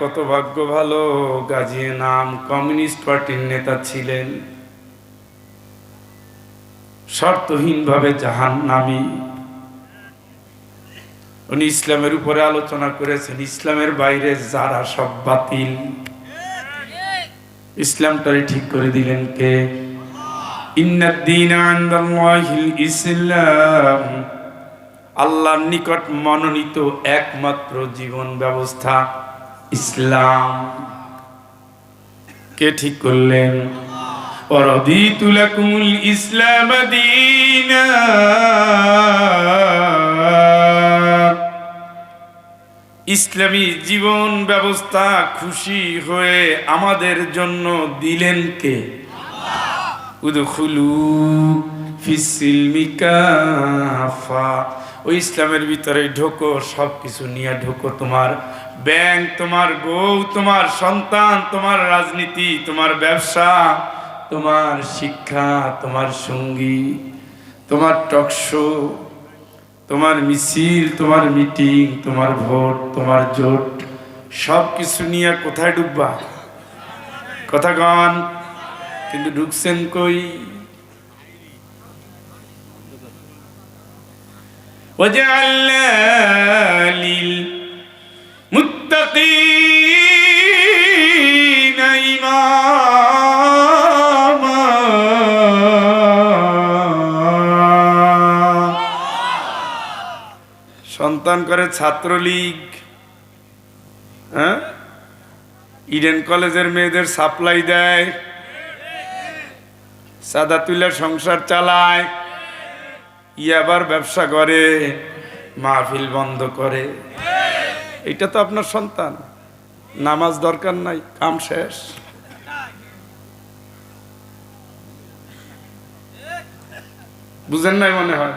কত ভাগ্য ভালো গাজী নাম কমিউনিস্ট পার্টির নেতা ছিলেন। শর্তহীনভাবে জাহান নামি উনি ইসলামের উপরে আলোচনা করেছেন, ইসলামের বাইরে যারা সব বাতিল। ইসলামটারে ঠিক করে দিলেন কে? আল্লাহর নিকট মনোনীত একমাত্র জীবন ব্যবস্থা। ইসলাম কে ঠিক করলেন ورضيت لكم الإسلام دينا ইসলামী জীবন ব্যবস্থা খুশি হয়ে আমাদের জন্য দিলেন কে উদখুলু ফিসিলমি কাফা ওই ইসলামের ভিতরে ঢোকো সব কিছু নিয়ে ঢোকো তোমার ব্যাংক তোমার বউ তোমার সন্তান তোমার রাজনীতি তোমার ব্যবসা তোমার শিক্ষা তোমার সঙ্গী তোমার টকশো তোমার মিছিল তোমার মিটিং তোমার ভোট তোমার জোট সব কিছু নিয়ে কোথায় ডুববা কথা গান কিন্তু ঢুকছেন কই وجعلنا সন্তান করে ছাত্রলীগ হ্যাঁ? ইডেন কলেজের মেয়েদের সাপ্লাই দেয়, সাদা তুলে সংসার চালায় ই আবার ব্যবসা করে, মাহফিল বন্ধ করে। এটা তো আপনার সন্তান। নামাজ দরকার নাই, কাম শেষ। বুঝেন নাই মনে হয়?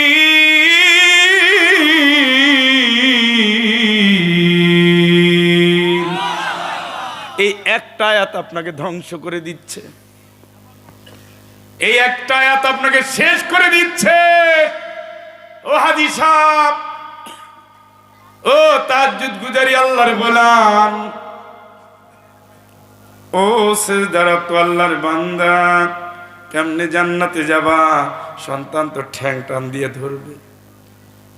এই একটা আয়াত আপনাকে ধ্বংস করে দিচ্ছে। এই একটা আয়াত আপনাকে শেষ করে দিচ্ছে। ও হাজি সাহ ও তাজ্জুদ গুজারি আল্লাহর গোলাম, ও সেজদারা তো আল্লাহর বান্দা, কেমনে জান্নাতে যাবা? সন্তান তো ঠ্যাং টান দিয়ে ধরবে।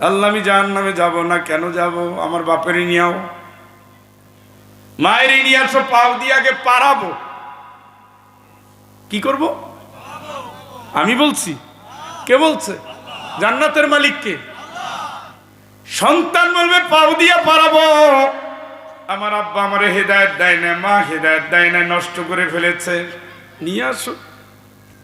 আল্লাহ আমি জাহান্নামে যাব না, কেন যাব? আমার বাপেরই নিয়াও। মায়ের নিয়ে আসো পাও দিয়ে আগে পারাবো কি করব? আমি বলছি, কে বলছে? জান্নাতের মালিককে সন্তান বলবে পাও দিয়া পারাবো আমার আব্বা আমারে হেদায়ত দেয় না মা হেদায়ত দেয় না নষ্ট করে ফেলেছে। নিয়ে আসো।